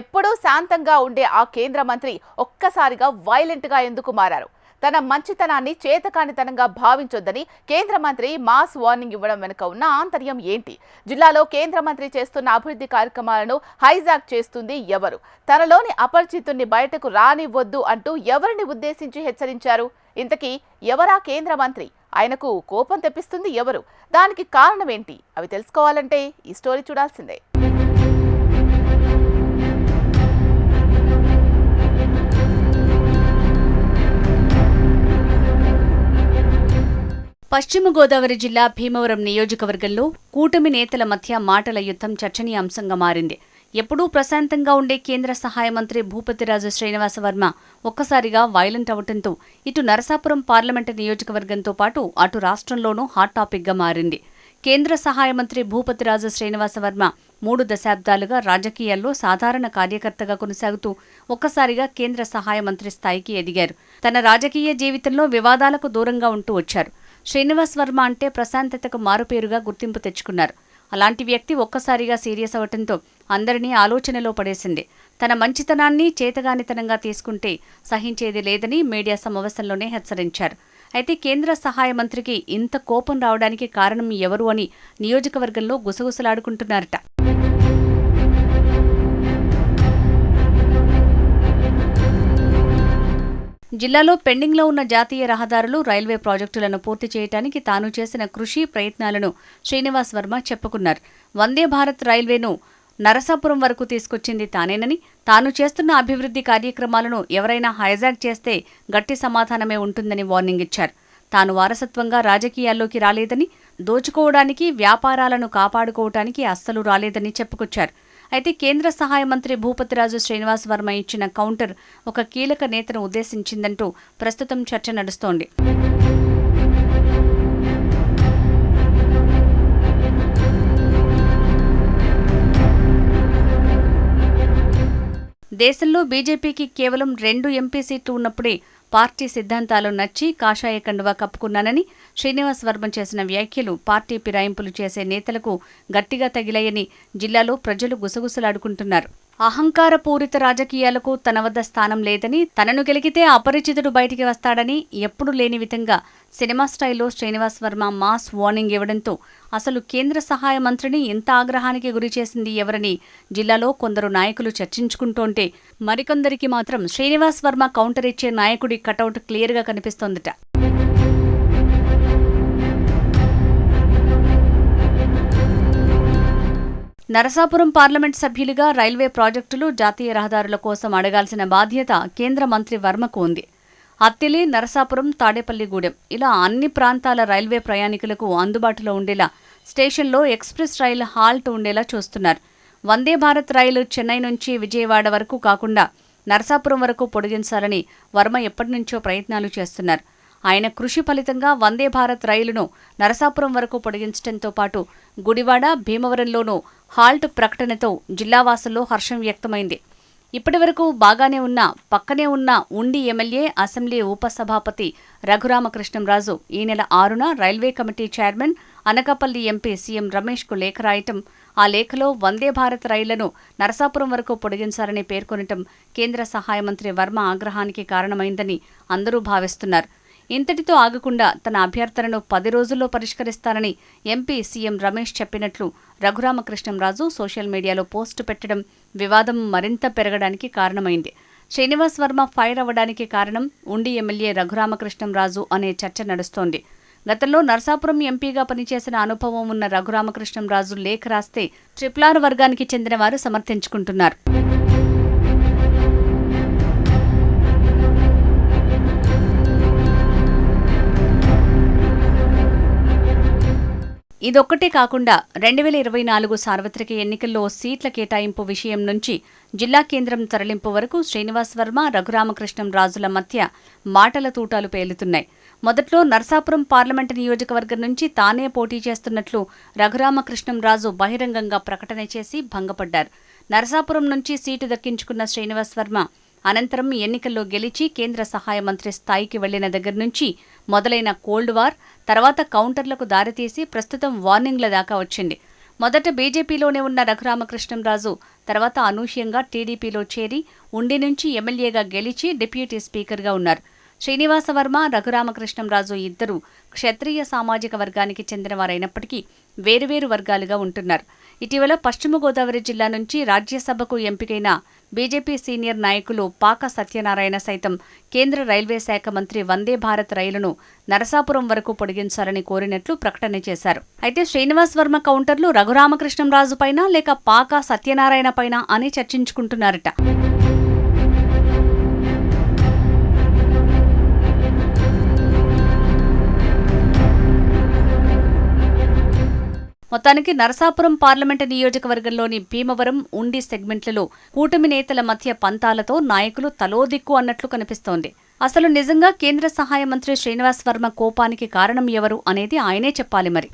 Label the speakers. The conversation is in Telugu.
Speaker 1: ఎప్పుడూ శాంతంగా ఉండే ఆ కేంద్ర మంత్రి ఒక్కసారిగా వైలెంట్గా ఎందుకు మారారు? తన మంచితనాన్ని చేతకానితనంగా భావించొద్దని కేంద్ర మంత్రి మాస్ వార్నింగ్ ఇవ్వడం వెనుక ఉన్న ఆంతర్యం ఏంటి? జిల్లాలో కేంద్ర మంత్రి చేస్తున్న అభివృద్ధి కార్యక్రమాలను హైజాక్ చేస్తుంది ఎవరు? తనలోని అపరిచితుణ్ణి బయటకు రానివ్వద్దు అంటూ ఎవరిని ఉద్దేశించి హెచ్చరించారు? ఇంతకీ ఎవరా కేంద్ర మంత్రి? ఆయనకు కోపం తెప్పిస్తుంది ఎవరు? దానికి కారణం ఏంటి? అవి తెలుసుకోవాలంటే ఈ స్టోరీ చూడాల్సిందే.
Speaker 2: పశ్చిమ గోదావరి జిల్లా భీమవరం నియోజకవర్గంలో కూటమి నేతల మధ్య మాటల యుద్ధం చర్చనీయాంశంగా మారింది. ఎప్పుడూ ప్రశాంతంగా ఉండే కేంద్ర సహాయ మంత్రి భూపతిరాజు శ్రీనివాస వర్మ ఒక్కసారిగా వైలెంట్ అవటంతో ఇటు నరసాపురం పార్లమెంటు నియోజకవర్గంతో పాటు అటు రాష్ట్రంలోనూ హాట్ టాపిక్గా మారింది. కేంద్ర సహాయ మంత్రి భూపతిరాజు శ్రీనివాస వర్మ మూడు దశాబ్దాలుగా రాజకీయాల్లో సాధారణ కార్యకర్తగా కొనసాగుతూ ఒక్కసారిగా కేంద్ర సహాయ మంత్రి స్థాయికి ఎదిగారు. తన రాజకీయ జీవితంలో వివాదాలకు దూరంగా ఉంటూ వచ్చారు. శ్రీనివాస్ వర్మ అంటే ప్రశాంతతకు మారుపేరుగా గుర్తింపు తెచ్చుకున్నారు. అలాంటి వ్యక్తి ఒక్కసారిగా సీరియస్ అవటంతో అందరినీ ఆలోచనలో పడేసింది. తన మంచితనాన్ని చేతగానితనంగా తీసుకుంటే సహించేది లేదని మీడియా సమావేశంలోనే హెచ్చరించారు. అయితే కేంద్ర సహాయ మంత్రికి ఇంత కోపం రావడానికి కారణం ఎవరు అని నియోజకవర్గంలో గుసగుసలాడుకుంటున్నారట. జిల్లాలో పెండింగ్లో ఉన్న జాతీయ రహదారులు రైల్వే ప్రాజెక్టులను పూర్తి చేయడానికి తాను చేసిన కృషి ప్రయత్నాలను శ్రీనివాస్ వర్మ చెప్పుకున్నారు. వందే భారత్ రైల్వేను నరసాపురం వరకు తీసుకొచ్చింది తానేనని తాను చేస్తున్న అభివృద్ధి కార్యక్రమాలను ఎవరైనా హైజాక్ చేస్తే గట్టి సమాధానమే ఉంటుందని వార్నింగ్ ఇచ్చారు. తాను వారసత్వంగా రాజకీయాల్లోకి రాలేదని దోచుకోవడానికి వ్యాపారాలను కాపాడుకోవటానికి అస్సలు రాలేదని చెప్పుకొచ్చారు. అయితే కేంద్ర సహాయ మంత్రి భూపతిరాజు శ్రీనివాస్ వర్మ ఇచ్చిన కౌంటర్ ఒక కీలక నేతను ఉద్దేశించిందంటూ ప్రస్తుతం చర్చ నడుస్తోంది. దేశంలో బీజేపీకి కేవలం రెండు ఎంపీ సీట్లు ఉన్నప్పుడే పార్టీ సిద్ధాంతాలు నచ్చి కాషాయ కండువా కప్పుకున్నానని శ్రీనివాస్ వర్మ చేసిన వ్యాఖ్యలు పార్టీ ఫిరాయింపులు చేసే నేతలకు గట్టిగా తగిలాయని జిల్లాలో ప్రజలు గుసగుసలాడుకుంటున్నారు. అహంకారపూరిత రాజకీయాలకు తన వద్ద స్థానం లేదని తనను గెలిగితే అపరిచితుడు బయటికి వస్తాడని ఎప్పుడూ లేని విధంగా సినిమా స్టైల్లో శ్రీనివాస్ వర్మ మాస్ వార్నింగ్ ఇవ్వడంతో అసలు కేంద్ర సహాయ మంత్రిని ఇంత ఆగ్రహానికి గురి చేసింది ఎవరని జిల్లాలో కొందరు నాయకులు చర్చించుకుంటోంటే మరికొందరికి మాత్రం శ్రీనివాస్ వర్మ కౌంటర్ ఇచ్చే నాయకుడి కటౌట్ క్లియర్గా కనిపిస్తోందట. నరసాపురం పార్లమెంట్ సభ్యులుగా రైల్వే ప్రాజెక్టులు జాతీయ రహదారుల కోసం అడగాల్సిన బాధ్యత కేంద్ర మంత్రి వర్మకు ఉంది. అత్తిలి నరసాపురం తాడేపల్లిగూడెం ఇలా అన్ని ప్రాంతాల రైల్వే ప్రయాణికులకు అందుబాటులో ఉండేలా స్టేషన్లో ఎక్స్ప్రెస్ రైలు హాల్ట్ ఉండేలా చూస్తున్నారు. వందే భారత్ రైలు చెన్నై నుంచి విజయవాడ వరకు కాకుండా నరసాపురం వరకు పొడిగించాలని వర్మ ఎప్పటినుంచో ప్రయత్నాలు చేస్తున్నారు. ఆయన కృషి ఫలితంగా వందే భారత్ రైలును నరసాపురం వరకు పొడిగించడంతో పాటు గుడివాడ భీమవరంలోనూ హాల్ట్ ప్రకటనతో జిల్లావాసుల్లో హర్షం వ్యక్తమైంది. ఇప్పటివరకు బాగానే ఉన్న పక్కనే ఉన్న ఉండి ఎమ్మెల్యే అసెంబ్లీ ఉపసభాపతి రఘురామకృష్ణంరాజు ఈ నెల ఆరున railway committee chairman Anakapalli MP CM రమేష్కు లేఖ రాయటం ఆ లేఖలో వందే భారత్ రైళ్ళను నరసాపురం వరకు పొడిగించాలని పేర్కొనటం కేంద్ర సహాయ మంత్రి వర్మ ఆగ్రహానికి కారణమైందని అందరూ భావిస్తున్నారు. ఇంతటితో ఆగకుండా తన అభ్యర్థనను పది రోజుల్లో పరిష్కరిస్తారని ఎంపీ సీఎం రమేష్ చెప్పినట్లు రఘురామకృష్ణంరాజు సోషల్ మీడియాలో పోస్టు పెట్టడం వివాదం మరింత పెరగడానికి కారణమైంది. శ్రీనివాస్ వర్మ ఫైర్ అవ్వడానికి కారణం ఉండి ఎమ్మెల్యే రఘురామకృష్ణంరాజు అనే చర్చ నడుస్తోంది. గతంలో నర్సాపురం ఎంపీగా పనిచేసిన అనుభవం ఉన్న రఘురామకృష్ణంరాజు లేఖ రాస్తే ట్రిపులార్ వర్గానికి చెందిన వారు సమర్థించుకుంటున్నారు. ఇదొక్కటే కాకుండా రెండు వేల ఇరవై నాలుగు సార్వత్రిక ఎన్నికల్లో సీట్ల కేటాయింపు విషయం నుంచి జిల్లా కేంద్రం తరలింపు వరకు శ్రీనివాస్ వర్మ రఘురామకృష్ణం రాజుల మధ్య మాటల తూటాలు పేలుతున్నాయి. మొదట్లో నర్సాపురం పార్లమెంటు నియోజకవర్గం నుంచి తానే పోటీ చేస్తున్నట్లు రఘురామకృష్ణం రాజు బహిరంగంగా ప్రకటన చేసి భంగపడ్డారు. నరసాపురం నుంచి సీటు దక్కించుకున్న శ్రీనివాస్ వర్మ అనంతరం ఎన్నికల్లో గెలిచి కేంద్ర సహాయ మంత్రి స్థాయికి వెళ్ళిన దగ్గర నుంచి మొదలైన కోల్డ్ వార్ తర్వాత కౌంటర్లకు దారితీసి ప్రస్తుతం వార్నింగ్ల దాకా వచ్చింది. మొదట బీజేపీలోనే ఉన్న రఘురామకృష్ణంరాజు తర్వాత అనూహ్యంగా టీడీపీలో చేరి ఉండి నుంచి ఎమ్మెల్యేగా గెలిచి డిప్యూటీ స్పీకర్గా ఉన్నారు. శ్రీనివాస వర్మ రఘురామకృష్ణంరాజు ఇద్దరు క్షత్రియ సామాజిక వర్గానికి చెందినవారైనప్పటికీ వేరువేరు వర్గాలుగా ఉంటున్నారు. ఇటీవల పశ్చిమ గోదావరి జిల్లా నుంచి రాజ్యసభకు ఎంపికైన బీజేపీ సీనియర్ నాయకులు పాక సత్యనారాయణ సైతం కేంద్ర రైల్వే శాఖ మంత్రి వందే భారత్ రైలును నరసాపురం వరకు పొడిగించాలని కోరినట్లు ప్రకటన చేశారు. అయితే శ్రీనివాస్ వర్మ కౌంటర్లు రఘురామకృష్ణంరాజు పైన లేక పాక సత్యనారాయణ పైన అని చర్చించుకుంటున్నారట. మొత్తానికి నరసాపురం పార్లమెంటు నియోజకవర్గంలోని భీమవరం ఉండి సెగ్మెంట్లలో కూటమి నేతల మధ్య పంతాలతో నాయకులు తలోదిక్కు అన్నట్లు కనిపిస్తోంది. అసలు నిజంగా కేంద్ర సహాయ మంత్రి శ్రీనివాస్ వర్మ కోపానికి కారణం ఎవరు అనేది ఆయనే చెప్పాలి మరి.